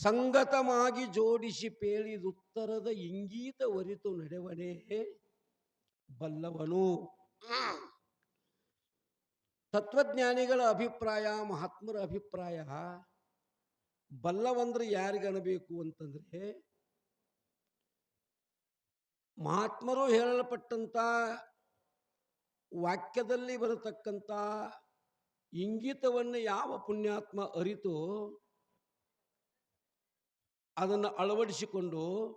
ಸಂಗತಮಾಗಿ ಜೋಡಿಸಿ ಪೇಳಿದುತ್ತರದ ಇಂಗೀತ ಒರಿತು ನಡೆವನೇ ಬಲ್ಲವನು. ತತ್ವಜ್ಞಾನಿಗಳ ಅಭಿಪ್ರಾಯ ಮಹಾತ್ಮರ ಅಭಿಪ್ರಾಯ ಬಲ್ಲವಂದ್ರೆ ಯಾರಿಗನಬೇಕು ಅಂತಂದ್ರೆ ಮಹಾತ್ಮರು ಹೇಳಲ್ಪಟ್ಟಂತ ವಾಕ್ಯದಲ್ಲಿ ಬರತಕ್ಕಂಥ ಇಂಗಿತವನ್ನು ಯಾವ ಪುಣ್ಯಾತ್ಮ ಅರಿತು ಅದನ್ನು ಅಳವಡಿಸಿಕೊಂಡು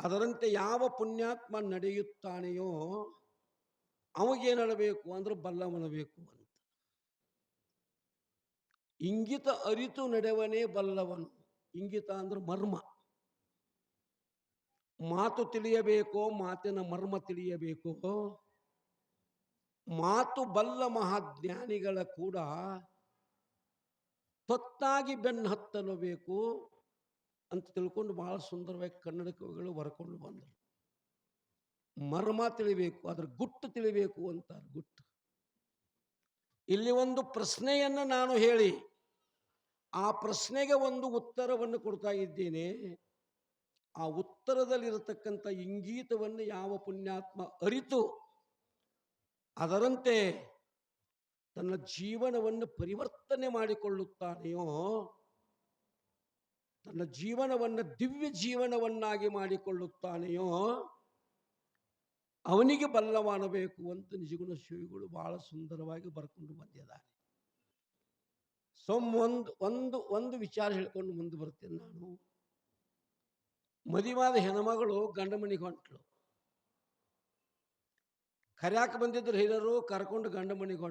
ಅದರಂತೆ ಯಾವ ಪುಣ್ಯಾತ್ಮ ನಡೆಯುತ್ತಾನೆಯೋ ಅವಾಗೇನಳಬೇಕು ಅಂದ್ರೆ ಬಲ್ಲವನಬೇಕು ಅಂತ. ಇಂಗಿತ ಅರಿತು ನಡೆವನೇ ಬಲ್ಲವನು. ಇಂಗಿತ ಅಂದ್ರೆ ಮರ್ಮ. ಮಾತು ತಿಳಿಯಬೇಕೋ, ಮಾತಿನ ಮರ್ಮ ತಿಳಿಯಬೇಕೋ, ಮಾತು ಬಲ್ಲ ಮಹಾಜ್ಞಾನಿಗಳ ಕೂಡ ತೊತ್ತಾಗಿ ಬೆನ್ನು ಹತ್ತಲಬೇಕು ಅಂತ ತಿಳ್ಕೊಂಡು ಬಹಳ ಸುಂದರವಾಗಿ ಕನ್ನಡ ಕವಿಗಳು ಬರ್ಕೊಂಡು ಬಂದರು. ಮರ್ಮ ತಿಳಿಬೇಕು, ಅದ್ರ ಗುಟ್ಟು ತಿಳಿಬೇಕು ಅಂತಾರೆ ಗುಟ್ಟು. ಇಲ್ಲಿ ಒಂದು ಪ್ರಶ್ನೆಯನ್ನು ನಾನು ಹೇಳಿ, ಆ ಪ್ರಶ್ನೆಗೆ ಒಂದು ಉತ್ತರವನ್ನು ಕೊಡ್ತಾ ಇದ್ದೇನೆ. ಆ ಉತ್ತರದಲ್ಲಿರತಕ್ಕಂಥ ಇಂಗೀತವನ್ನು ಯಾವ ಪುಣ್ಯಾತ್ಮ ಅರಿತು, ಅದರಂತೆ ತನ್ನ ಜೀವನವನ್ನು ಪರಿವರ್ತನೆ ಮಾಡಿಕೊಳ್ಳುತ್ತಾನೆಯೋ ತನ್ನ ಜೀವನವನ್ನು ದಿವ್ಯ ಜೀವನವನ್ನಾಗಿ ಮಾಡಿಕೊಳ್ಳುತ್ತಾನೆಯೋ ಅವನಿಗೆ ಬಲ್ಲವಾನಬೇಕು ಅಂತ ನಿಜಗುಣ ಶಿವಿಗಳು ಬಹಳ ಸುಂದರವಾಗಿ ಬರ್ಕೊಂಡು ಬಂದಿದ್ದಾರೆ. ಸೊಮ್ ಒಂದು ಒಂದು ಒಂದು ವಿಚಾರ ಹೇಳ್ಕೊಂಡು ಮುಂದೆ ಬರ್ತೇನೆ ನಾನು. ಮದುವಾದ ಹೆಣ್ಮಗಳು ಗಂಡ ಮನೆಗೆ ಹೊಂಟ್ಲು ಕರ್ಯಾಕ ಬಂದಿದ್ರು ಹಿರಿಯರು ಕರ್ಕೊಂಡು ಗಂಡ ಮನೆಗೆ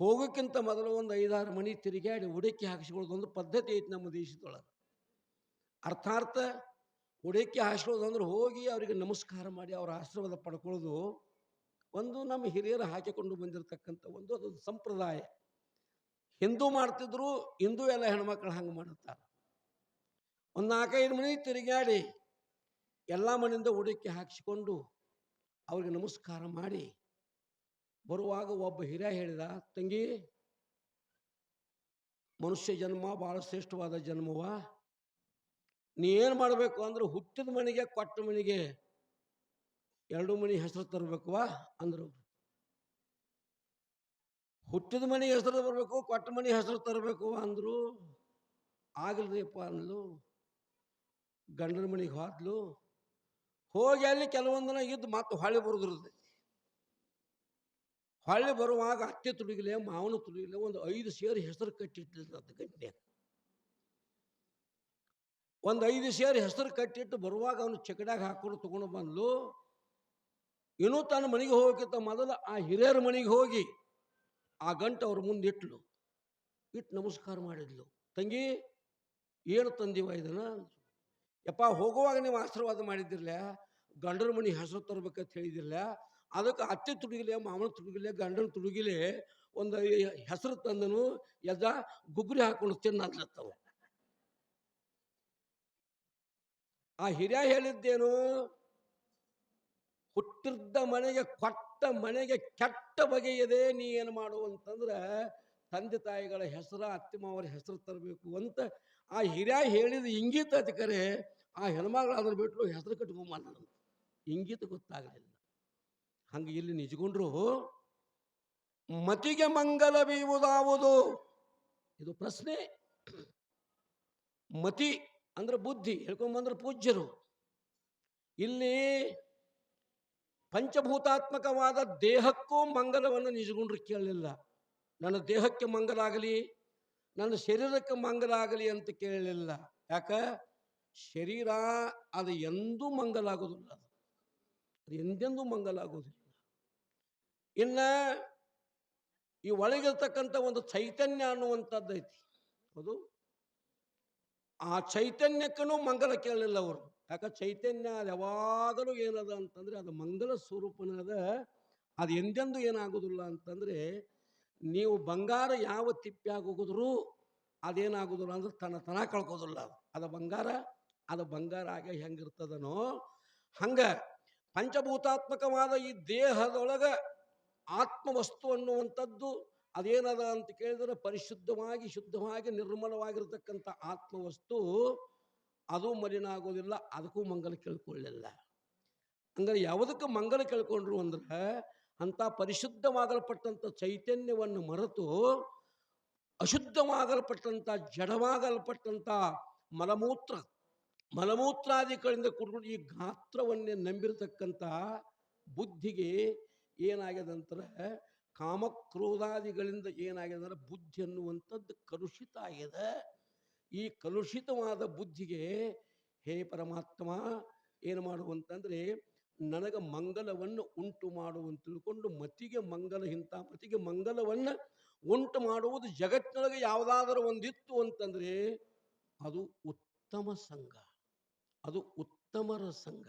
ಹೋಗೋಕ್ಕಿಂತ ಮೊದಲು ಒಂದು ಐದಾರು ಮನೆ ತಿರುಗಾಡಿ ಉಡಕ್ಕಿ ಹಾಕಿಸ್ಕೊಳ್ಳೋದು ಒಂದು ಪದ್ಧತಿ ಐತಿ ನಮ್ಮ ದೇಶದೊಳಗೆ. ಅರ್ಥಾರ್ಥ ಉಡಕ್ಕಿ ಹಾಕಿಸ್ಕೊಳ್ಳೋದು ಅಂದ್ರೆ ಹೋಗಿ ಅವರಿಗೆ ನಮಸ್ಕಾರ ಮಾಡಿ ಅವರ ಆಶೀರ್ವಾದ ಪಡ್ಕೊಳ್ಳೋದು ಒಂದು ನಮ್ಮ ಹಿರಿಯರು ಹಾಕಿಕೊಂಡು ಬಂದಿರತಕ್ಕಂಥ ಒಂದು ಅದು ಸಂಪ್ರದಾಯ. ಹಿಂದೂ ಮಾಡ್ತಿದ್ರು, ಹಿಂದೂ ಎಲ್ಲ ಹೆಣ್ಮಕ್ಳು ಹಂಗೆ ಮಾಡುತ್ತಾರೆ. ಒಂದು ನಾಲ್ಕೈದು ಮನೆ ತಿರುಗಾಡಿ ಎಲ್ಲ ಮನೆಯಿಂದ ಉಡಕ್ಕಿ ಹಾಕಿಸಿಕೊಂಡು ಅವ್ರಿಗೆ ನಮಸ್ಕಾರ ಮಾಡಿ ಬರುವಾಗ ಒಬ್ಬ ಹಿರಿಯ ಹೇಳಿದ, ತಂಗಿ, ಮನುಷ್ಯ ಜನ್ಮ ಭಾಳ ಶ್ರೇಷ್ಠವಾದ ಜನ್ಮವ. ನೀ ಏನು ಮಾಡಬೇಕು ಅಂದ್ರೆ ಹುಟ್ಟಿದ ಮನೆಗೆ ಕೊಟ್ಟ ಮನೆಗೆ ಎರಡು ಮನೆ ಹೆಸರು ತರಬೇಕುವ ಅಂದರು ಹುಟ್ಟಿದ ಮನೆ ಹೆಸರು ತರಬೇಕು, ಕೊಟ್ಟ ಮನೆ ಹೆಸರು ತರಬೇಕು ಅಂದರು. ಆಗಲ್ರಿಪ್ಪ ಅಂದ್ಲು. ಗಂಡನ ಮನೆಗೆ ಹೋದ್ಲು. ಹೋಗಿ ಅಲ್ಲಿ ಕೆಲವೊಂದನ ಇದ್ದು ಮತ್ತೆ ಹೊಳೆ ಬರೋದ್ರದ್ದು ಹೊಳ್ಳಿ ಬರುವಾಗ ಅತ್ತೆ ತುಡುಗಿಲೆ, ಮಾವನ ತುಡುಗಿಲೆ ಒಂದು ಐದು ಸೇರು ಹೆಸರು ಕಟ್ಟಿಟ್ಟಿರ್ತದೆ ಗಂಟೆ. ಒಂದು ಐದು ಸೇರು ಹೆಸರು ಕಟ್ಟಿಟ್ಟು ಬರುವಾಗ ಅವನು ಚಕಡ್ಯಾಗ ಹಾಕೊಂಡು ತಗೊಂಡು ಬಂದ್ಲು. ಇನ್ನೂ ತನ್ನ ಮನೆಗೆ ಹೋಗೋಕ್ಕಿಂತ ಮೊದಲು ಆ ಹಿರಿಯರ ಮನೆಗೆ ಹೋಗಿ ಆ ಗಂಟು ಅವ್ರ ಮುಂದೆ ಇಟ್ಲು. ಇಟ್ಟು ನಮಸ್ಕಾರ ಮಾಡಿದ್ಲು. ತಂಗಿ, ಏನು ತಂದಿವ ಇದನ್ನ? ಯಪ್ಪ, ಹೋಗುವಾಗ ನೀವು ಆಶೀರ್ವಾದ ಮಾಡಿದ್ದಿರಲ್ಲ ಗಂಡರ ಮನೆ ಹೆಸರು ತರ್ಬೇಕಂತ ಹೇಳಿದಿರ್ಲ ಅದಕ್ಕೆ ಅತ್ತೆ ತುಡುಗಿಲೆ, ಮಾವನ ತುಡುಗಿಲೆ, ಗಂಡನ ತುಡುಗಿಲೆ ಒಂದು ಹೆಸರು ತಂದನು, ಎದ್ದ ಗುಗ್ರಿ ಹಾಕೊಂಡು ತಿನ್ನತ್ಲತ್ತವ. ಆ ಹಿರಿಯ ಹೇಳಿದ್ದೇನು, ಹುಟ್ಟಿದ್ದ ಮನೆಗೆ, ಕೊಟ್ಟ ಮನೆಗೆ ಕೆಟ್ಟ ಬಗೆಯದೆ ನೀ ಏನು ಮಾಡು ಅಂತಂದ್ರೆ, ತಂದೆ ತಾಯಿಗಳ ಹೆಸರು, ಅತ್ತೆ ಮಾವರ ಹೆಸರು ತರಬೇಕು ಅಂತ ಆ ಹಿರಿಯ ಹೇಳಿದ ಇಂಗಿತ ಕರೆ, ಆ ಹೆಣ್ಮಗಳು ಅದ್ರ ಬಿಟ್ಟು ಹೆಸರು ಕಟ್ಕೊಂಬ ಇಂಗಿತ ಗೊತ್ತಾಗಲಿಲ್ಲ. ಹಂಗೆ ಇಲ್ಲಿ ನಿಜಗೊಂಡ್ರು ಮತಿಗೆ ಮಂಗಲ ಬೀವುದಾವುದು ಇದು ಪ್ರಶ್ನೆ. ಮತಿ ಅಂದ್ರೆ ಬುದ್ಧಿ ಹೇಳ್ಕೊಂಬಂದ್ರೆ ಪೂಜ್ಯರು. ಇಲ್ಲಿ ಪಂಚಭೂತಾತ್ಮಕವಾದ ದೇಹಕ್ಕೂ ಮಂಗಲವನ್ನು ನಿಜಗೊಂಡ್ರು ಕೇಳಲಿಲ್ಲ. ನನ್ನ ದೇಹಕ್ಕೆ ಮಂಗಲ ಆಗಲಿ, ನನ್ನ ಶರೀರಕ್ಕೆ ಮಂಗಲ ಆಗಲಿ ಅಂತ ಕೇಳಲಿಲ್ಲ. ಯಾಕ? ಶರೀರ ಅದು ಎಂದೂ ಮಂಗಲ ಆಗೋದಿಲ್ಲ ಅದು. ಅದು ಎಂದೆಂದೂ ಮಂಗಲ ಆಗೋದಿಲ್ಲ. ಇನ್ನ ಈ ಒಳಗಿರ್ತಕ್ಕಂಥ ಒಂದು ಚೈತನ್ಯ ಅನ್ನುವಂಥದ್ದು ಐತಿ. ಹೌದು? ಆ ಚೈತನ್ಯಕ್ಕೂ ಮಂಗಲ ಕೇಳಲಿಲ್ಲ ಅವರು. ಯಾಕ? ಚೈತನ್ಯ ಅದು ಯಾವಾಗಲೂ ಏನದ ಅಂತಂದ್ರೆ ಅದು ಮಂಗಲ ಸ್ವರೂಪನದ ಅದು ಎಂದೆಂದೂ ಏನಾಗೋದಿಲ್ಲ ಅಂತಂದ್ರೆ ನೀವು ಬಂಗಾರ ಯಾವ ತಿಪ್ಪಿ ಆಗೋಗಿದ್ರು ಅದೇನಾಗೋದಿಲ್ಲ ಅಂದ್ರೆ ತನ್ನ ತನ ಕಳ್ಕೋದಿಲ್ಲ ಅದು. ಅದು ಬಂಗಾರ ಅದು ಬಂಗಾರ ಆಗ ಹೆಂಗಿರ್ತದನೋ ಹಂಗೆ ಪಂಚಭೂತಾತ್ಮಕವಾದ ಈ ದೇಹದೊಳಗ ಆತ್ಮವಸ್ತು ಅನ್ನುವಂಥದ್ದು ಅದೇನದ ಅಂತ ಕೇಳಿದ್ರೆ ಪರಿಶುದ್ಧವಾಗಿ, ಶುದ್ಧವಾಗಿ, ನಿರ್ಮಲವಾಗಿರ್ತಕ್ಕಂಥ ಆತ್ಮವಸ್ತು ಅದು ಮಲಿನ ಆಗೋದಿಲ್ಲ ಅದಕ್ಕೂ ಮಂಗಲ ಕೇಳ್ಕೊಳ್ಳಿಲ್ಲ. ಹಂಗಾರೆ ಯಾವುದಕ್ಕೆ ಮಂಗಲ ಕೇಳ್ಕೊಂಡ್ರು ಅಂದ್ರೆ ಅಂಥ ಪರಿಶುದ್ಧವಾಗಲ್ಪಟ್ಟಂಥ ಚೈತನ್ಯವನ್ನು ಮರೆತು ಅಶುದ್ಧವಾಗಲ್ಪಟ್ಟಂಥ, ಜಡವಾಗಲ್ಪಟ್ಟಂಥ ಮಲಮೂತ್ರ, ಮಲಮೂತ್ರಾದಿಗಳಿಂದ ಕೂಡಿಕೊಂಡು ಈ ಗಾತ್ರವನ್ನೇ ನಂಬಿರತಕ್ಕಂಥ ಬುದ್ಧಿಗೆ ಏನಾಗ್ಯದ ಅಂತಾರೆ ಕಾಮಕ್ರೋಧಾದಿಗಳಿಂದ ಏನಾಗಿದೆ ಅಂದ್ರೆ ಬುದ್ಧಿ ಅನ್ನುವಂಥದ್ದು ಕಲುಷಿತ ಆಗಿದೆ ಈ ಕಲುಷಿತವಾದ ಬುದ್ಧಿಗೆ ಹೇ ಪರಮಾತ್ಮ ಏನು ಮಾಡುವಂತಂದ್ರೆ ನನಗೆ ಮಂಗಲವನ್ನು ಉಂಟು ಮಾಡುವಂತ ತಿಳ್ಕೊಂಡು ಮತಿಗೆ ಮಂಗಲ ಇಂಥ ಮತಿಗೆ ಮಂಗಲವನ್ನು ಉಂಟು ಮಾಡುವುದು ಜಗತ್ತಿನೊಳಗೆ ಯಾವುದಾದರೂ ಒಂದಿತ್ತು ಅಂತಂದ್ರೆ ಅದು ಉತ್ತಮ ಸಂಘ. ಅದು ಉತ್ತಮರ ಸಂಘ.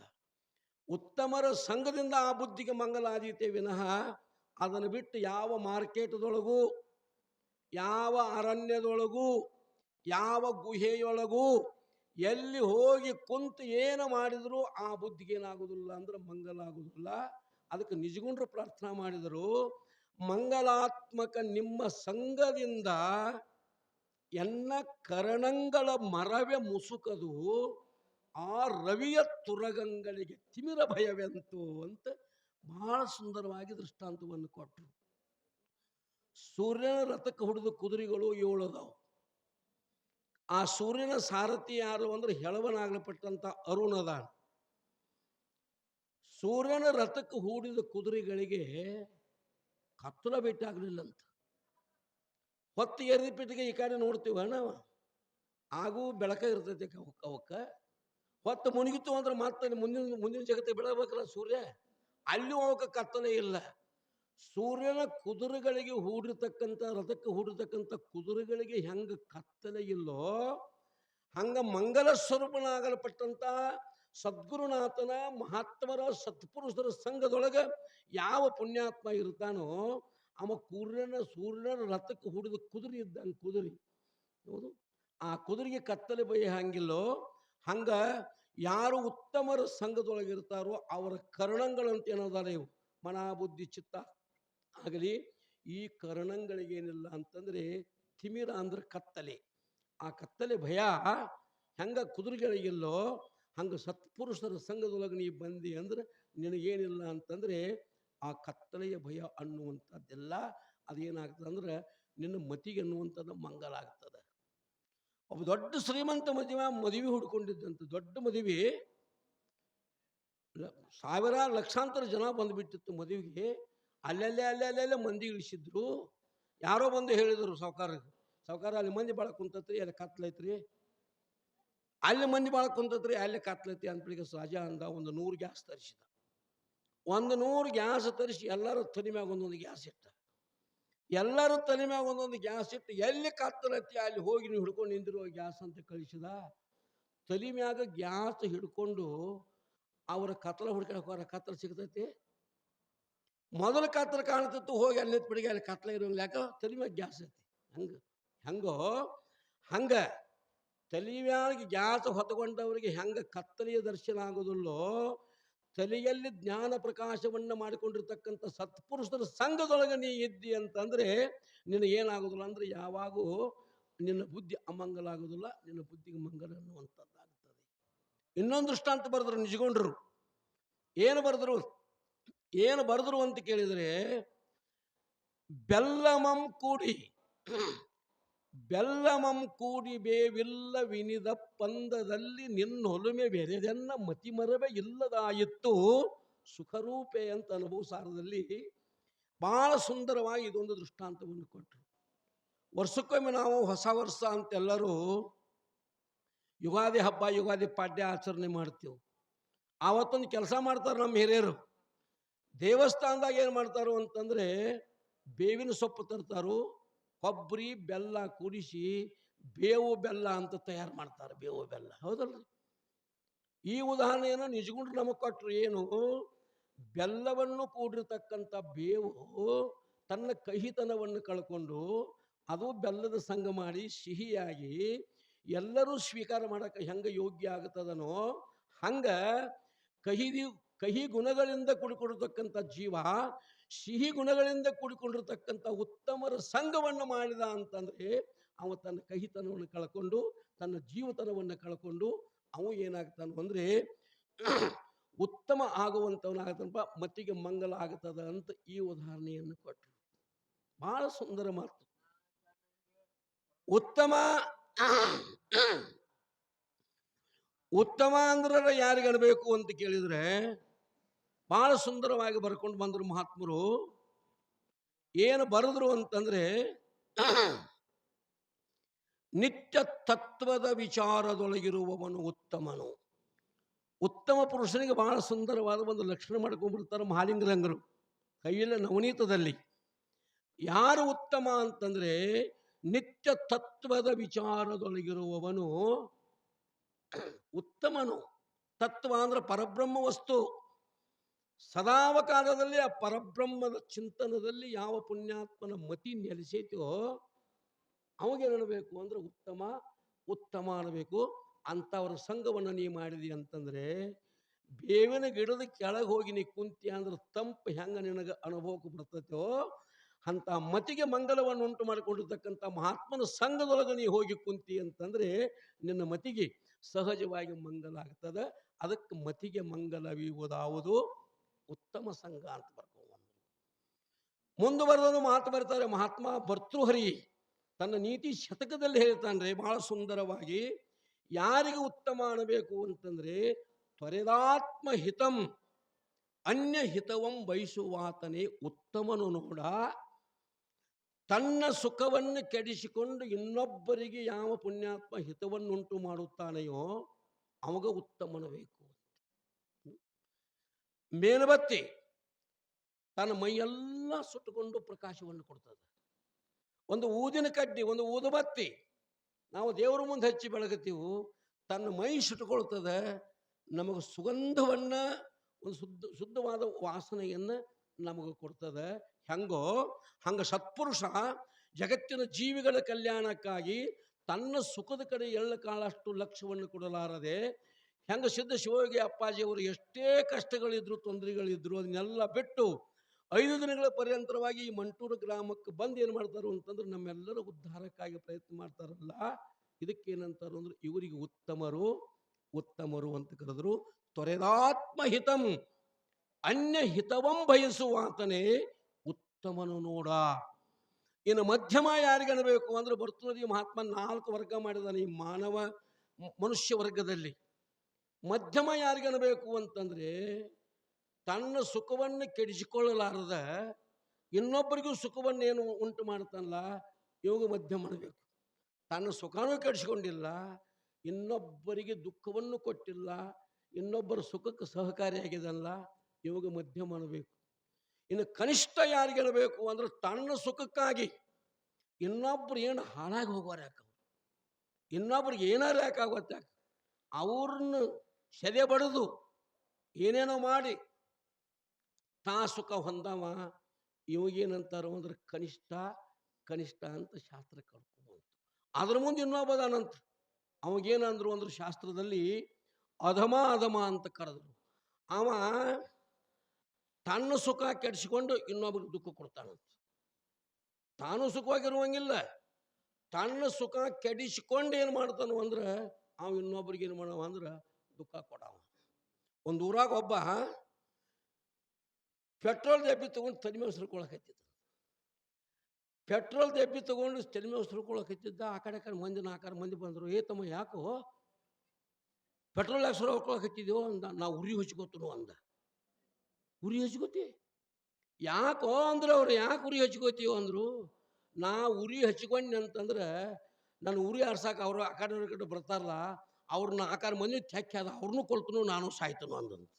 ಉತ್ತಮರ ಸಂಘದಿಂದ ಆ ಬುದ್ಧಿಗೆ ಮಂಗಲ ಆದೀತೆ ವಿನಃ ಅದನ್ನು ಬಿಟ್ಟು ಯಾವ ಮಾರ್ಕೆಟ್ದೊಳಗೂ, ಯಾವ ಅರಣ್ಯದೊಳಗೂ, ಯಾವ ಗುಹೆಯೊಳಗೂ ಎಲ್ಲಿ ಹೋಗಿ ಕುಂತು ಏನು ಮಾಡಿದರೂ ಆ ಬುದ್ಧಿಗೆ ಏನಾಗುವುದಿಲ್ಲ ಅಂದ್ರೆ ಮಂಗಲ ಆಗುವುದಿಲ್ಲ. ಅದಕ್ಕೆ ನಿಜಗುಂಡ್ರು ಪ್ರಾರ್ಥನಾ ಮಾಡಿದರು, ಮಂಗಲಾತ್ಮಕ ನಿಮ್ಮ ಸಂಘದಿಂದ ಎನ್ನ ಕರಣಂಗಳ ಮರವೇ ಮುಸುಕದು ಆ ರವಿಯ ತುರಗಂಗಳಿಗೆ ತಿಮಿರ ಭಯವೆಂತು ಅಂತ ಬಹಳ ಸುಂದರವಾಗಿ ದೃಷ್ಟಾಂತವನ್ನು ಕೊಟ್ಟರು ಸೂರ್ಯನ ರಥಕ್ಕೆ ಹುಡಿದ ಕುದುರೆಗಳು ಏಳು ಆ ಸೂರ್ಯನ ಸಾರಥಿ ಯಾರು ಅಂದ್ರೆ ಹೆಳವನಾಗಲ್ಪಟ್ಟಂತ ಅರುಣದ ಸೂರ್ಯನ ರಥಕ್ಕೆ ಹೂಡಿದ ಕುದುರೆಗಳಿಗೆ ಕತ್ತಲ ಭೇಟಿ ಆಗ್ಲಿಲ್ಲಂತ ಹೊತ್ತು ಎರಿದ ಪಿಟ್ಟಿಗೆ ಈ ಕಡೆ ನೋಡ್ತೀವ ನಾವು ಆಗೂ ಬೆಳಕ ಇರ್ತೈತಿ ಅವಕ್ಕ ಅವಕ್ಕ. ಹೊತ್ತು ಮುನಿಗಿತು ಅಂದ್ರೆ ಮತ್ತೆ ಮುಂದಿನ ಮುಂದಿನ ಜಗತ್ತೆ ಬೆಳಬೇಕಲ್ಲ ಸೂರ್ಯ? ಅಲ್ಲಿ ಅವಕ್ಕೆ ಕತ್ತನೆ ಇಲ್ಲ. ಸೂರ್ಯನ ಕುದುರೆಗಳಿಗೆ ಹೂಡಿರ್ತಕ್ಕಂಥ, ರಥಕ್ಕೆ ಹೂಡಿರ್ತಕ್ಕಂಥ ಕುದುರೆಗಳಿಗೆ ಹೆಂಗೆ ಕತ್ತಲೆ ಇಲ್ಲೋ, ಹಂಗ ಮಂಗಲ ಸ್ವರೂಪನಾಗಲ್ಪಟ್ಟಂಥ ಸದ್ಗುರುನಾಥನ ಮಹಾತ್ಮರ ಸತ್ಪುರುಷರ ಸಂಘದೊಳಗೆ ಯಾವ ಪುಣ್ಯಾತ್ಮ ಇರ್ತಾನೋ, ಅವ ಕೂರ್ಯನ ಸೂರ್ಯನ ರಥಕ್ಕೆ ಹೂಡಿದ ಕುದುರೆ ಇದ್ದಂಗೆ ಕುದುರೆ. ಹೌದು? ಆ ಕುದುರೆಗೆ ಕತ್ತಲೆ ಬಯ ಹಂಗಿಲ್ಲೋ ಹಂಗ ಯಾರು ಉತ್ತಮರ ಸಂಘದೊಳಗೆ ಇರ್ತಾರೋ ಅವರ ಕರ್ಣಂಗಳಂತ ಏನದಾರ ಇವು. ಮನ ಬುದ್ಧಿ ಚಿತ್ತ. ಆಗಲಿ, ಈ ಕರ್ಣಂಗಳಿಗೇನಿಲ್ಲ ಅಂತಂದ್ರೆ ತಿಮಿರ ಅಂದ್ರೆ ಕತ್ತಲೆ. ಆ ಕತ್ತಲೆ ಭಯ ಹೆಂಗ ಕುದುರೆಗಳಿಗಿಲ್ಲೋ, ಹಂಗ ಸತ್ಪುರುಷರ ಸಂಘದೊಳಗೆ ನೀ ಬಂದಿ ಅಂದ್ರೆ ನಿನಗೇನಿಲ್ಲ ಅಂತಂದ್ರೆ ಆ ಕತ್ತಲೆಯ ಭಯ ಅನ್ನುವಂಥದ್ದೆಲ್ಲ ಅದೇನಾಗ್ತದೆ ಅಂದ್ರೆ ನಿನ್ನ ಮತಿಗೆ ಅನ್ನುವಂಥದ್ದು ಮಂಗಲ ಆಗ್ತದೆ ಒಬ್ಬ ದೊಡ್ಡ ಶ್ರೀಮಂತ ಮದುವೆ ಮದುವೆ ಹುಡ್ಕೊಂಡಿದ್ದಂತ ದೊಡ್ಡ ಮದುವೆ. ಸಾವಿರಾರು ಸಾವಿರ ಲಕ್ಷಾಂತರ ಜನ ಬಂದುಬಿಟ್ಟಿತ್ತು ಮದುವೆಗೆ. ಅಲ್ಲಲ್ಲೇ ಅಲ್ಲಲ್ಲೇ ಮಂದಿ ಇಳಿಸಿದ್ರು. ಯಾರೋ ಬಂದು ಹೇಳಿದರು ಸಾವುಕಾರ ಸಾವುಕಾರ ಅಲ್ಲಿ ಮಂದಿ ಭಾಳ ಕುಂತತ್ರಿ, ಅಲ್ಲಿ ಕತ್ಲೈತ್ರಿ ಅಲ್ಲಿ ಮಂದಿ ಭಾಳ ಕುಂತತ್ರಿ, ಅಲ್ಲಿ ಕತ್ಲೈತಿ ಅಂದ್ಬಿಡಿಗೆ ರಾಜ ಅಂದ, ಒಂದು ನೂರು ಗ್ಯಾಸ್ ತರಿಸಿದ. ಒಂದು ನೂರು ಗ್ಯಾಸ್ ತರಿಸಿ ಎಲ್ಲರೂ ತಲೆ ಮ್ಯಾಗ ಒಂದೊಂದು ಗ್ಯಾಸ್ ಇಟ್ಟ. ಎಲ್ಲರೂ ತಲೆ ಮ್ಯಾಗ ಒಂದೊಂದು ಗ್ಯಾಸ್ ಇಟ್ಟು ಎಲ್ಲಿ ಕತ್ತಲತ್ತಿ ಅಲ್ಲಿ ಹೋಗಿ ನೀವು ಹಿಡ್ಕೊಂಡು ನಿಂದಿರೋ ಗ್ಯಾಸ್ ಅಂತ ಕಳಿಸಿದ. ತಲೆ ಮ್ಯಾಗ ಗ್ಯಾಸ್ ಹಿಡ್ಕೊಂಡು ಅವರ ಕತ್ತಲ ಹೋರ ಕತ್ತಲ ಸಿಗ್ತೈತಿ. ಮೊದಲು ಕತ್ತಲ ಕಾಣ್ತಿತ್ತು, ಹೋಗಿ ಅಲ್ಲಿ ಬಿಡಿಗೆ, ಅಲ್ಲಿ ಕತ್ತಲ ಇರೋಂಗಿಲ್ಲ ಯಾಕ ತಲೆ ಮ್ಯಾಗ ಗ್ಯಾಸ್ ಐತಿ. ಹಂಗ, ಹೆಂಗೋ? ಹಂಗ ತಲೆ ಮ್ಯಾಗ ಗ್ಯಾಸ್ ಹೊತ್ಕೊಂಡವ್ರಿಗೆ ಹೆಂಗ ಕತ್ತಲೆಯ ದರ್ಶನ ಆಗೋದಿಲ್ಲೋ ತಲೆಯಲ್ಲಿ ಜ್ಞಾನ ಪ್ರಕಾಶವನ್ನು ಮಾಡಿಕೊಂಡಿರ್ತಕ್ಕಂಥ ಸತ್ಪುರುಷರ ಸಂಘದೊಳಗೆ ನೀ ಇದ್ದಿ ಅಂತಂದ್ರೆ ಏನಾಗೋದಿಲ್ಲ ಅಂದ್ರೆ ಯಾವಾಗೂ ನಿನ್ನ ಬುದ್ಧಿ ಅಮಂಗಲ ಆಗೋದಿಲ್ಲ, ನಿನ್ನ ಬುದ್ಧಿಗೆ ಮಂಗಲ ಅನ್ನುವಂಥದ್ದಾಗ್ತದೆ. ಇನ್ನೊಂದು ದೃಷ್ಟಾಂತ ಬರೆದ್ರು ನಿಜಗೊಂಡ್ರು. ಏನು ಬರೆದ್ರು? ಏನು ಬರೆದ್ರು ಅಂತ ಕೇಳಿದರೆ, ಬೆಲ್ಲಮಂ ಕೂಡಿ ಬೆಲ್ಲಮಂ ಕೂಡಿ ಬೇವಿಲ್ಲ ವಿನಿದ ಪಂದದಲ್ಲಿ ನಿನ್ನ ಹೊಲುಮೆ ಬೆರೆದೆನ್ನ ಮತಿಮರವೇ ಇಲ್ಲದಾಯಿತ್ತು. ಸುಖರೂಪೆ ಅಂತ ಅನುಭವ ಸಾರದಲ್ಲಿ ಬಹಳ ಸುಂದರವಾಗಿ ಇದೊಂದು ದೃಷ್ಟಾಂತವನ್ನು ಕೊಟ್ಟರು. ವರ್ಷಕ್ಕೊಮ್ಮೆ ನಾವು ಹೊಸ ವರ್ಷ ಅಂತೆಲ್ಲರೂ ಯುಗಾದಿ ಹಬ್ಬ, ಯುಗಾದಿ ಪಾಡ್ಯ ಆಚರಣೆ ಮಾಡ್ತೀವಿ. ಆವತ್ತೊಂದು ಕೆಲಸ ಮಾಡ್ತಾರೆ ನಮ್ಮ ಹಿರಿಯರು. ದೇವಸ್ಥಾನದಾಗ ಏನು ಮಾಡ್ತಾರೋ ಅಂತಂದ್ರೆ ಬೇವಿನ ಸೊಪ್ಪು ತರ್ತಾರೋ ಕೊಬ್ಬರಿ ಬೆಲ್ಲ ಕುಡಿಸಿ ಬೇವು ಬೆಲ್ಲ ಅಂತ ತಯಾರು ಮಾಡ್ತಾರೆ, ಬೇವು ಬೆಲ್ಲ. ಹೌದಲ್ರಿ? ಈ ಉದಾಹರಣೆಯನ್ನು ನಿಜಗುಂಡ್ರು ನಮಗೆ ಕೊಟ್ಟರು ಏನು? ಬೆಲ್ಲವನ್ನು ಕೂಡಿರ್ತಕ್ಕಂಥ ಬೇವು ತನ್ನ ಕಹಿತನವನ್ನು ಕಳ್ಕೊಂಡು ಅದು ಬೆಲ್ಲದ ಸಂಘ ಮಾಡಿ ಸಿಹಿಯಾಗಿ ಎಲ್ಲರೂ ಸ್ವೀಕಾರ ಮಾಡಕ್ಕೆ ಹೆಂಗೆ ಯೋಗ್ಯ ಆಗುತ್ತದನೋ ಹಂಗ ಕಹಿ ಕಹಿ ಗುಣಗಳಿಂದ ಕುಡ್ಕೊಡ್ತಕ್ಕಂಥ ಜೀವ ಸಿಹಿ ಗುಣಗಳಿಂದ ಕೂಡಿಕೊಂಡಿರ್ತಕ್ಕಂಥ ಉತ್ತಮರ ಸಂಘವನ್ನು ಮಾಡಿದ ಅಂತಂದ್ರೆ, ಅವ ತನ್ನ ಕಹಿತನವನ್ನು ಕಳ್ಕೊಂಡು, ತನ್ನ ಜೀವತನವನ್ನು ಕಳ್ಕೊಂಡು, ಅವ ಏನಾಗ್ತಾನು ಅಂದ್ರೆ, ಉತ್ತಮ ಆಗುವಂಥವನಾಗತ್ತನಪ್ಪ ಮತ್ತಿಗೆ ಮಂಗಲ ಆಗ್ತದ ಅಂತ ಈ ಉದಾಹರಣೆಯನ್ನು ಕೊಟ್ಟರು ಬಹಳ ಸುಂದರ ಮಾತು. ಉತ್ತಮ ಉತ್ತಮ ಅಂದ್ರೆ ಯಾರಿಗನ್ಬೇಕು ಅಂತ ಕೇಳಿದ್ರೆ ಬಹಳ ಸುಂದರವಾಗಿ ಬರ್ಕೊಂಡು ಬಂದರು ಮಹಾತ್ಮರು. ಏನು ಬರೆದ್ರು ಅಂತಂದರೆ, ನಿತ್ಯ ತತ್ವದ ವಿಚಾರದೊಳಗಿರುವವನು ಉತ್ತಮನು. ಉತ್ತಮ ಪುರುಷನಿಗೆ ಬಹಳ ಸುಂದರವಾದ ಒಂದು ಲಕ್ಷಣ ಮಾಡ್ಕೊಂಡ್ಬಿಡ್ತಾರೆ ಮಹಾಲಿಂಗರಂಗರು. ಕೈಯಲ್ಲಿ ನವನೀತದಲ್ಲಿ. ಯಾರು ಉತ್ತಮ ಅಂತಂದರೆ, ನಿತ್ಯ ತತ್ವದ ವಿಚಾರದೊಳಗಿರುವವನು ಉತ್ತಮನು. ತತ್ವ ಅಂದ್ರೆ ಪರಬ್ರಹ್ಮ ವಸ್ತು. ಸದಾವಕಾಲದಲ್ಲಿ ಆ ಪರಬ್ರಹ್ಮದ ಚಿಂತನದಲ್ಲಿ ಯಾವ ಪುಣ್ಯಾತ್ಮನ ಮತಿ ನೆಲೆಸೈತೋ ಅವಾಗೇನಬೇಕು ಅಂದ್ರೆ ಉತ್ತಮ ಉತ್ತಮ ಅನ್ನಬೇಕು. ಅಂಥವ್ರ ಸಂಘವನ್ನು ನೀ ಮಾಡಿದಿ ಅಂತಂದ್ರೆ ಬೇವಿನ ಗಿಡದ ಕೆಳಗೆ ಹೋಗಿ ನೀ ಕುಂತಿ ಅಂದ್ರೆ ತಂಪು ಹೆಂಗ ನಿನಗೆ ಅನುಭವಕ್ಕೆ ಬರ್ತೈತೋ ಅಂತ ಮತಿಗೆ ಮಂಗಲವನ್ನು ಉಂಟು ಮಾಡಿಕೊಂಡಿರ್ತಕ್ಕಂಥ ಮಹಾತ್ಮನ ಸಂಘದೊಳಗೆ ನೀ ಹೋಗಿ ಕುಂತಿ ಅಂತಂದ್ರೆ ನಿನ್ನ ಮತಿಗೆ ಸಹಜವಾಗಿ ಮಂಗಲ ಆಗ್ತದೆ ಅದಕ್ಕೆ ಮತಿಗೆ ಮಂಗಲವಿಯುವುದಾವುದು ಉತ್ತಮ ಸಂಘ ಅಂತ ಬರ್ಕೊಂಡು ಮುಂದುವರೆದು ಮಾತು ಬರ್ತಾರೆ, ಮಹಾತ್ಮ ಭರ್ತೃಹರಿ ತನ್ನ ನೀತಿ ಶತಕದಲ್ಲಿ ಹೇಳ್ತಾನ್ರೆ ಬಹಳ ಸುಂದರವಾಗಿ ಯಾರಿಗೆ ಉತ್ತಮ ಅನ್ನಬೇಕು ಅಂತಂದ್ರೆ ತ್ವರೆದಾತ್ಮ ಹಿತಂ ಅನ್ಯ ಹಿತವಂ ಬಯಸುವಾತನೇ ಉತ್ತಮನು ನೋಡ. ತನ್ನ ಸುಖವನ್ನು ಕೆಡಿಸಿಕೊಂಡು ಇನ್ನೊಬ್ಬರಿಗೆ ಯಾವ ಪುಣ್ಯಾತ್ಮ ಹಿತವನ್ನುಂಟು ಮಾಡುತ್ತಾನೆಯೋ, ಅವಾಗ ಉತ್ತಮನು ಬೇಕು. ಮೇಲ್ಬತ್ತಿ ತನ್ನ ಮೈಯೆಲ್ಲ ಸುಟ್ಟುಕೊಂಡು ಪ್ರಕಾಶವನ್ನು ಕೊಡ್ತದೆ. ಒಂದು ಊದಿನ ಕಡ್ಡಿ, ಒಂದು ಊದುಬತ್ತಿ ನಾವು ದೇವರ ಮುಂದೆ ಹಚ್ಚಿ ಬೆಳಗುತ್ತೀವು, ತನ್ನ ಮೈ ಸುಟ್ಟುಕೊಳ್ತದೆ. ನಮಗೆ ಸುಗಂಧವನ್ನ, ಒಂದು ಶುದ್ಧ, ಶುದ್ಧವಾದ ವಾಸನೆಯನ್ನು ನಮಗೆ ಕೊಡ್ತದೆ. ಹೆಂಗೋ, ಹಂಗ ಸತ್ಪುರುಷ ಜಗತ್ತಿನ ಜೀವಿಗಳ ಕಲ್ಯಾಣಕ್ಕಾಗಿ ತನ್ನ ಸುಖದ ಕಡೆ ಎಳ್ಳ ಕಾಳಷ್ಟು ಲಕ್ಷ್ಯವನ್ನು ಕೊಡಲಾರದೆ ಹೆಂಗ ಸಿದ್ಧ ಶಿವಯೋಗಿ ಅಪ್ಪಾಜಿಯವರು ಎಷ್ಟೇ ಕಷ್ಟಗಳಿದ್ರು, ತೊಂದರೆಗಳಿದ್ರು, ಅದನ್ನೆಲ್ಲ ಬಿಟ್ಟು ಐದು ದಿನಗಳ ಪರ್ಯಂತರವಾಗಿ ಈ ಮಂಟೂರು ಗ್ರಾಮಕ್ಕೆ ಬಂದು ಏನು ಮಾಡ್ತಾರೋ ಅಂತಂದ್ರೆ ನಮ್ಮೆಲ್ಲರ ಉದ್ಧಾರಕ್ಕಾಗಿ ಪ್ರಯತ್ನ ಮಾಡ್ತಾರಲ್ಲ. ಇದಕ್ಕೇನಂತಾರು ಅಂದ್ರೆ ಇವರಿಗೆ ಉತ್ತಮರು ಉತ್ತಮರು ಅಂತ ಕರೆದ್ರು. ತೊರೆದಾತ್ಮ ಹಿತಂ ಅನ್ಯ ಹಿತವಂ ಬಯಸುವಾತನೇ, ಉತ್ತಮನು ನೋಡ. ಇನ್ನು ಮಧ್ಯಮ ಯಾರಿಗನಬೇಕು ಅಂದ್ರೆ ಬರ್ತದೆ ಮಹಾತ್ಮ ನಾಲ್ಕು ವರ್ಗ ಮಾಡಿದಾನೆ ಈ ಮಾನವ ಮನುಷ್ಯ ವರ್ಗದಲ್ಲಿ. ಮಧ್ಯಮ ಯಾರಿಗನಬೇಕು ಅಂತಂದ್ರೆ ತನ್ನ ಸುಖವನ್ನು ಕೆಡಿಸಿಕೊಳ್ಳಲಾರದ ಇನ್ನೊಬ್ಬರಿಗೂ ಸುಖವನ್ನೇನು ಉಂಟು ಮಾಡ್ತಾನಲ್ಲ ಇವಾಗ ಮಧ್ಯಮ ಅನ್ನಬೇಕು ತನ್ನ ಸುಖನೂ ಕೆಡಿಸಿಕೊಂಡಿಲ್ಲ, ಇನ್ನೊಬ್ಬರಿಗೆ ದುಃಖವನ್ನು ಕೊಟ್ಟಿಲ್ಲ, ಇನ್ನೊಬ್ಬರ ಸುಖಕ್ಕೆ ಸಹಕಾರಿಯಾಗಿದಲ್ಲ ಇವಾಗ ಮಧ್ಯಮ ಅನ್ನಬೇಕು ಇನ್ನು ಕನಿಷ್ಠ ಯಾರಿಗಿರಬೇಕು ಅಂದ್ರೆ ತನ್ನ ಸುಖಕ್ಕಾಗಿ ಇನ್ನೊಬ್ರು ಏನು ಹಾಳಾಗಿ ಹೋಗೋರು ಯಾಕೆ ಇನ್ನೊಬ್ರಿಗೆ ಏನಾರು ಯಾಕಾಗುತ್ತೆ ಯಾಕೆ ಅವ್ರನ್ನ ಸೆದೆ ಬಡಿದು, ಏನೇನೋ ಮಾಡಿ, ತಾ ಸುಖ ಹೊಂದವ ಇವಾಗೇನಂತಾರ ಅಂದ್ರೆ ಕನಿಷ್ಠ ಕನಿಷ್ಠ ಅಂತ ಶಾಸ್ತ್ರ ಕರ್ಕೊಂಬಂತು ಅದ್ರ ಮುಂದೆ ಇನ್ನೊಬ್ಬ ಅದಾನಂತ. ಅವಾಗೇನಂದ್ರು ಅಂದ್ರೆ ಶಾಸ್ತ್ರದಲ್ಲಿ, ಅಧಮ ಅಧಮ ಅಂತ ಕರೆದ್ರು. ಅವ ತನ್ನ ಸುಖ ಕೆಡಿಸಿಕೊಂಡು ಇನ್ನೊಬ್ರಿಗೆ ದುಃಖ ಕೊಡ್ತಾನಂತ. ತಾನು ಸುಖವಾಗಿರುವಂಗಿಲ್ಲ. ತನ್ನ ಸುಖ ಕೆಡಿಸಿಕೊಂಡು ಏನು ಮಾಡ್ತಾನು ಅಂದ್ರೆ, ಅವ ಇನ್ನೊಬ್ರಿಗೆ ಏನು ಮಾಡವ ಅಂದ್ರೆ ದುಃಖ ಕೊಡವ. ಒಂದು ಊರಾಗ ಒಬ್ಬ ಪೆಟ್ರೋಲ್ ದೆಬ್ಬಿ ತಗೊಂಡು ತಲೆಮೆ ಸುರ್ಕೊಳಕತ್ತಿದ್ದ. ಪೆಟ್ರೋಲ್ ದೆಬ್ಬಿ ತಗೊಂಡು ತಲೆಮೆ ಸುರ್ಕೊಳಕತ್ತಿದ್ದ, ಆ ಕಡೆ ಕಡೆ ಮಂದಿ ನಾಲ್ಕಾರು ಮಂದಿ ಬಂದರು, ಏ ತಮ್ಮ, ಯಾಕೋ ಪೆಟ್ರೋಲ್ ಯಾಕೆ ಸುರ ಅಂದ. ನಾವು ಉರಿ ಹಚ್ಕೋತನು ಅಂದ. ಉರಿ ಹಚ್ಕೋತಿ ಯಾಕೋ ಅಂದ್ರೆ ಅವ್ರು, ಯಾಕೆ ಉರಿ ಹಚ್ಕೋತೀವೋ ಅಂದರು. ನಾ ಉರಿ ಹಚ್ಕೊಂಡಿ ಅಂತಂದ್ರೆ, ನಾನು ಉರಿ ಆರ್ಸಕ್ಕೆ ಅವರು ಆ ಕಡೆ ಕಡೆ ಬರ್ತಾರಲ್ಲ ಅವ್ರನ್ನ ಆಕಾರ ಮಂದಿ ತೆಕ್ಕೆ ಅದ ಅವ್ರನ್ನೂ ಕೊಲ್ತನು, ನಾನು ಸಾಯ್ತನು ಅಂದಂತ.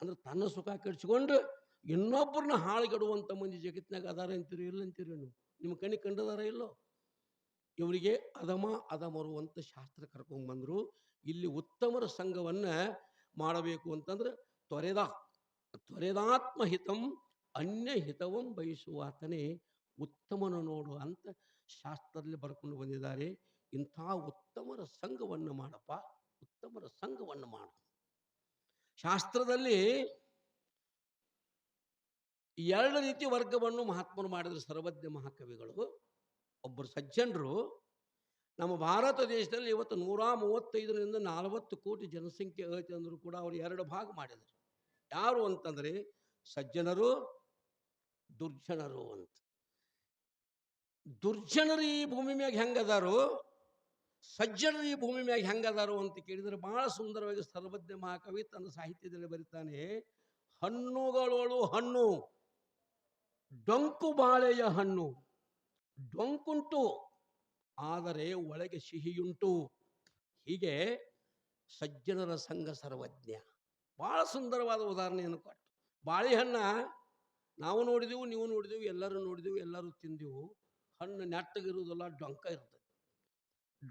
ಅಂದ್ರೆ ತನ್ನ ಸುಖ ಕೆಡಿಸ್ಕೊಂಡು ಇನ್ನೊಬ್ಬರನ್ನ ಹಾಳುಗೆಡುವಂಥ ಮಂದಿ ಜಗತ್ತಿನಾಗ ಅದಾರ ಅಂತೀರಿ, ಇಲ್ಲ ಅಂತೀರಿ ನೀವು? ನಿಮ್ಮ ಕಣ್ಣಿಗೆ ಕಂಡದಾರ ಇಲ್ಲೋ? ಇವರಿಗೆ ಅದಮ ಅದಮರು ಅಂತ ಶಾಸ್ತ್ರ ಕರ್ಕೊಂಡು ಬಂದರು. ಇಲ್ಲಿ ಉತ್ತಮರ ಸಂಘವನ್ನು ಮಾಡಬೇಕು ಅಂತಂದ್ರೆ ತ್ವರೆದ, ತ್ವರೆದಾತ್ಮ ಹಿತಂ, ಅನ್ಯ ಹಿತವಂ ಬಯಸುವಾತನೇ ಉತ್ತಮನ ನೋಡು ಅಂತ ಶಾಸ್ತ್ರದಲ್ಲಿ ಬರ್ಕೊಂಡು ಬಂದಿದ್ದಾರೆ. ಇಂಥ ಉತ್ತಮರ ಸಂಘವನ್ನು ಮಾಡಪ್ಪ, ಉತ್ತಮರ ಸಂಘವನ್ನು ಮಾಡು. ಶಾಸ್ತ್ರದಲ್ಲಿ ಎರಡು ರೀತಿ ವರ್ಗವನ್ನು ಮಹಾತ್ಮರು ಮಾಡಿದ್ರು, ಸರ್ವಜ್ಞ ಮಹಾಕವಿಗಳು. ಒಬ್ಬರು ಸಜ್ಜನರು. ನಮ್ಮ ಭಾರತ ದೇಶದಲ್ಲಿ ಇವತ್ತು ನೂರ ಮೂವತ್ತೈದರಿಂದ ನಲವತ್ತು ಕೋಟಿ ಜನಸಂಖ್ಯೆ ಐತೆ ಅಂದರೂ ಕೂಡ ಅವರು ಎರಡು ಭಾಗ ಮಾಡಿದರು. ಯಾರು ಅಂತಂದರೆ ಸಜ್ಜನರು, ದುರ್ಜನರು ಅಂತ. ದುರ್ಜನರು ಈ ಭೂಮಿ ಮ್ಯಾಗ ಹೆಂಗದಾರು? ಸಜ್ಜನರು ಈ ಭೂಮಿ ಮ್ಯಾಗ ಹೆಂಗದಾರು ಅಂತ ಕೇಳಿದರೆ ಬಹಳ ಸುಂದರವಾಗಿ ಸರ್ವಜ್ಞ ಮಹಾಕವಿ ತನ್ನ ಸಾಹಿತ್ಯದಲ್ಲಿ ಬರೀತಾನೆ, ಹಣ್ಣುಗಳೋಳು ಹಣ್ಣು, ಡೊಂಕು ಬಾಳೆಯ ಹಣ್ಣು, ಡೊಂಕುಂಟು, ಆದರೆ ಒಳಗೆ ಸಿಹಿಯುಂಟು. ಹೀಗೆ ಸಜ್ಜನರ ಸಂಘ ಸರ್ವಜ್ಞ. ಬಹಳ ಸುಂದರವಾದ ಉದಾಹರಣೆಯನ್ನು ಕೊಟ್ಟು ಬಾಳೆಹಣ್ಣ, ನಾವು ನೋಡಿದೆವು, ನೀವು ನೋಡಿದೆವು, ಎಲ್ಲರೂ ನೋಡಿದೆವು, ಎಲ್ಲರೂ ತಿಂದೆವು. ಹಣ್ಣು ನೆಟ್ಟಗಿರುವುದಿಲ್ಲ, ಡೊಂಕ ಇರ್ತೈತಿ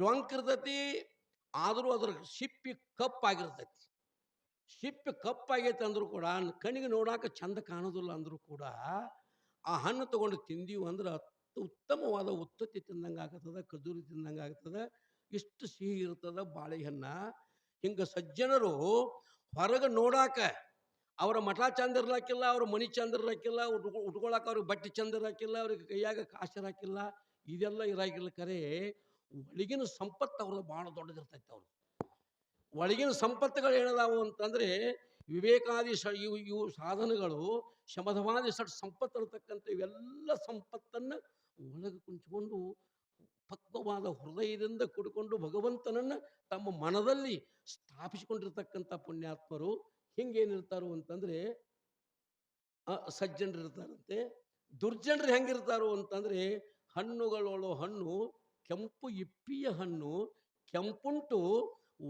ಡೊಂಕ್ ಇರ್ತೈತಿ ಆದರೂ ಅದ್ರ ಸಿಪ್ಪಿ ಕಪ್ಪಾಗಿರ್ತೈತಿ. ಸಿಪ್ಪಿ ಕಪ್ಪಾಗೈತೆ ಅಂದರೂ ಕೂಡ, ಕಣ್ಣಿಗೆ ನೋಡಾಕ ಚಂದ ಕಾಣೋದಿಲ್ಲ ಅಂದರೂ ಕೂಡ, ಆ ಹಣ್ಣು ತಗೊಂಡು ತಿಂದೀವಿ ಅಂದ್ರೆ ಉತ್ತಮವಾದ ಉತ್ತತ್ತಿ ತಿಂದಂಗೆ ಆಗ್ತದ, ಖಜೂರಿ ತಿಂದಂಗೆ ಆಗ್ತದ, ಇಷ್ಟು ಸಿಹಿ ಇರ್ತದ ಬಾಳೆಹಣ್ಣ ಹಿಂಗೆ ಸಜ್ಜನರು ಹೊರಗೆ ನೋಡಾಕ ಅವರ ಮಠ ಚಂದ ಇರ್ಲಾಕಿಲ್ಲ, ಅವ್ರ ಮನಿ ಚಂದ ಇರ್ಲಾಕಿಲ್ಲ, ಉಟ್ಕೊ ಉಟ್ಕೊಳಕ್ಕೆ ಅವ್ರಿಗೆ ಬಟ್ಟೆ ಚಂದ ಇರಾಕಿಲ್ಲ ಅವ್ರಿಗೆ ಕೈಯಾಗ ಕಾಸು ಇರಾಕಿಲ್ಲ, ಇದೆಲ್ಲ ಇರಾಕಿಲ್ಲ ಕರೆ. ಒಳಗಿನ ಸಂಪತ್ತು ಅವ್ರದ್ದು ಭಾಳ ದೊಡ್ಡದಿರ್ತೈತೆ ಅವ್ರು ಒಳಗಿನ ಸಂಪತ್ತುಗಳು ಏನದಾವು ಅಂತಂದರೆ ವಿವೇಕಾದಿ ಸ ಇವು ಇವು ಸಾಧನಗಳು, ಶಮಧವಾದಿ ಸಟ್ ಸಂಪತ್ತು ಇರತಕ್ಕಂಥ ಇವೆಲ್ಲ ಸಂಪತ್ತನ್ನು ಒಳಗೆ ಕುಂಚಿಕೊಂಡು ಪಕ್ವವಾದ ಹೃದಯದಿಂದ ಕುಡ್ಕೊಂಡು ಭಗವಂತನನ್ನು ತಮ್ಮ ಮನದಲ್ಲಿ ಸ್ಥಾಪಿಸಿಕೊಂಡಿರ್ತಕ್ಕಂಥ ಪುಣ್ಯಾತ್ಮರು ಹಿಂಗೇನಿರ್ತಾರು ಅಂತಂದರೆ ಸಜ್ಜನರಿರ್ತಾರಂತೆ. ದುರ್ಜನರು ಹೆಂಗಿರ್ತಾರು ಅಂತಂದರೆ, ಹಣ್ಣುಗಳೊಳು ಹಣ್ಣು ಕೆಂಪು ಇಪ್ಪಿಯ ಹಣ್ಣು ಕೆಂಪುಂಟು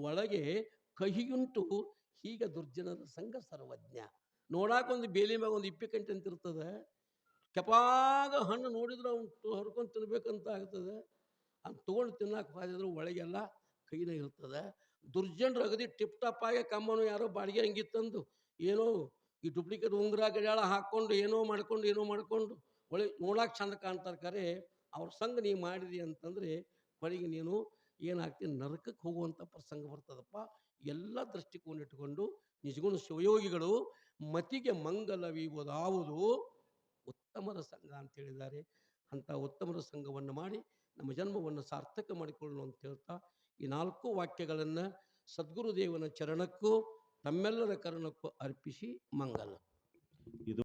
ಒಳಗೆ ಕಹಿಯುಂಟು. ಹೀಗೆ ದುರ್ಜನರ ಸಂಘ ಸರ್ವಜ್ಞ. ನೋಡಾಕ ಒಂದು ಬೇಲಿ ಮ್ಯಾಗ ಒಂದು ಇಪ್ಪಿ ಕಂಟೆ ಅಂತ ಕೆಪಾಗ ಹಣ್ಣು ನೋಡಿದ್ರೆ ಅವನು ಹರ್ಕೊಂಡು ತಿನ್ಬೇಕಂತ ಆಗ್ತದೆ. ಅದು ತೊಗೊಂಡು ತಿನ್ನಕ್ಕೆ ಹೋದ್ರೆ ಒಳಗೆಲ್ಲ ಕೈನ ಇರ್ತದೆ. ದುರ್ಜನರು ಅಗದಿ ಟಿಪ್ ಟಾಪ್ ಆಗಿ ಕಮ್ಮನು ಯಾರೋ ಬಾಡಿಗೆ ಹಂಗಿತ್ತಂದು ತಂದು ಏನೋ ಈ ಡೂಪ್ಲಿಕೇಟ್ ಉಂಗುರ ಗಡಿಯಾಳ ಹಾಕ್ಕೊಂಡು ಏನೋ ಮಾಡ್ಕೊಂಡು ಏನೋ ಮಾಡ್ಕೊಂಡು ಒಳಗೆ ನೋಡಕ್ಕೆ ಚಂದ ಕಾಣ್ತಾರೆ ಖರೆ ಅವ್ರ ಸಂಘ ನೀ ಮಾಡಿದಿ ಅಂತಂದರೆ ಕೊನೆಗೆ ನೀನು ಏನಾಗ್ತಿ ನರಕಕ್ಕೆ ಹೋಗುವಂಥ ಪ್ರಸಂಗ ಬರ್ತದಪ್ಪ. ಎಲ್ಲ ದೃಷ್ಟಿಕೋನ ಇಟ್ಟುಕೊಂಡು ನಿಜಗುಣ ಶಿವಯೋಗಿಗಳು ಮತಿಗೆ ಮಂಗಲವಿವುದಾವುದು ಉತ್ತಮರ ಸಂಘ ಅಂತ ಹೇಳಿದ್ದಾರೆ. ಅಂಥ ಉತ್ತಮರ ಸಂಘವನ್ನು ಮಾಡಿ ನಮ್ಮ ಜನ್ಮವನ್ನು ಸಾರ್ಥಕ ಮಾಡಿಕೊಳ್ಳು ಅಂತ ಹೇಳ್ತಾ ಈ ನಾಲ್ಕು ವಾಕ್ಯಗಳನ್ನು ಸದ್ಗುರುದೇವನ ಚರಣಕ್ಕೂ ತಮ್ಮೆಲ್ಲರ ಕರಣಕ್ಕೂ ಅರ್ಪಿಸಿ ಮಂಗಲ.